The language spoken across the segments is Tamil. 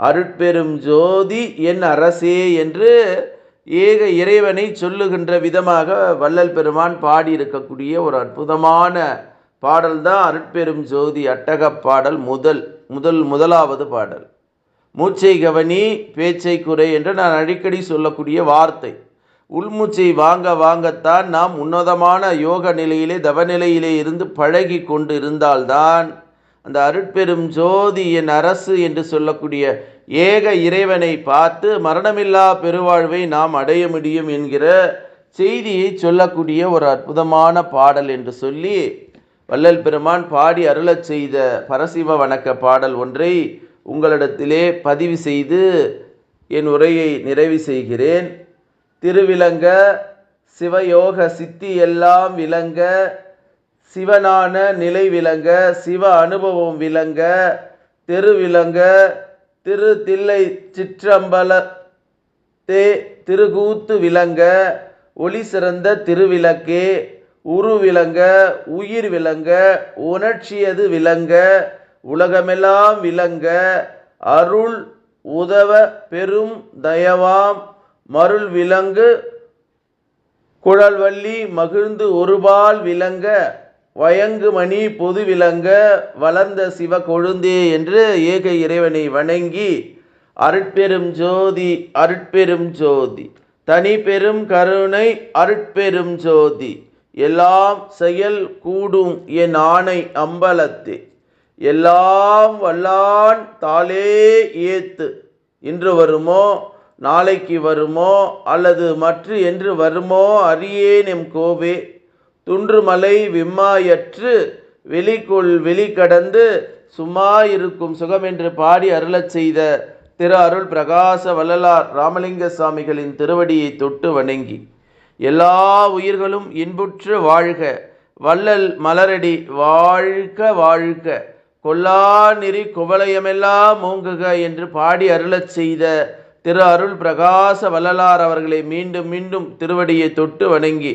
அருட்பெரும் ஜோதி என் அரசே என்று ஏக இறைவனை சொல்லுகின்ற விதமாக வள்ளல் பெருமான் பாடியிருக்கக்கூடிய ஒரு அற்புதமான பாடல்தான் அருட்பெரும் ஜோதி அட்டகப் பாடல் முதல் முதல் முதலாவது பாடல். மூச்சை கவனி பேச்சை குறை என்று நான் அடிக்கடி சொல்லக்கூடிய வார்த்தை. உள்மூச்சை வாங்க வாங்கத்தான் நாம் உன்னதமான யோக நிலையிலே தவநிலையிலே இருந்து பழகி கொண்டு இருந்தால்தான் அந்த அருட்பெரும் ஜோதி என் அரசு என்று சொல்லக்கூடிய ஏக இறைவனை பார்த்து மரணமில்லா பெருவாழ்வை நாம் அடைய முடியும் என்கிற செய்தியை சொல்லக்கூடிய ஒரு அற்புதமான பாடல் என்று சொல்லி வள்ளல் பெருமான் பாடி அருளச் செய்த பரசிவ வணக்க பாடல் ஒன்றை உங்களிடத்திலே பதிவு செய்து என் உரையை நிறைவு செய்கிறேன். திருவிலங்க சிவயோக சித்தி எல்லாம் விளங்க சிவனான நிலை விளங்க சிவ அனுபவம் விளங்க தெருவிளங்க திரு தில்லை சிற்றம்பல தே திருகூத்து விளங்க ஒளி சிறந்த திருவிளக்கே உரு விளங்க உயிர் விளங்க உணர்ச்சியது விளங்க உலகமெல்லாம் விளங்க அருள் உதவ பெரும் தயவாம் மருள் விலங்கு குழல்வள்ளி மகிழ்ந்து ஒருபால் விளங்க வயங்குமணி பொது விளங்க வளர்ந்த சிவ கொழுந்தே என்று ஏக இறைவனை வணங்கி அருட்பெரும் ஜோதி அருட்பெரும் ஜோதி. தனி பெரும் கருணை அருட்பெரும் ஜோதி. எல்லாம் செயல் கூடும் என் ஆணை அம்பலத்தே. எல்லாம் வல்லான் தாளே ஏத்து. இன்று வருமோ நாளைக்கு வருமோ அல்லது மற்ற என்று வருமோ அறியேன் எம் கோவே. துன்றுமலை விம்மாயற்று வெளிக்குள் வெளி கடந்து சும்மா இருக்கும் சுகம் என்று பாடி அருளச் செய்த திரு அருள் பிரகாச வள்ளலார் ராமலிங்க சுவாமிகளின் திருவடியை தொட்டு வணங்கி எல்லா உயிர்களும் இன்புற்று வாழ்க வள்ளல் மலரடி வாழ்க வாழ்க கொல்லா நெறி குவலயமெல்லாம் மூங்குக என்று பாடி அருளச் செய்த திரு அருள் பிரகாச வள்ளலார் அவர்களை மீண்டும் மீண்டும் திருவடியை தொட்டு வணங்கி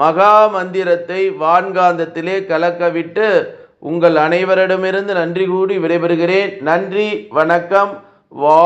மகா மந்திரத்தை வான்காந்தத்திலே கலக்கவிட்டு உங்கள் அனைவரிடமிருந்து நன்றி கூடி விடைபெறுகிறேன். நன்றி வணக்கம் வா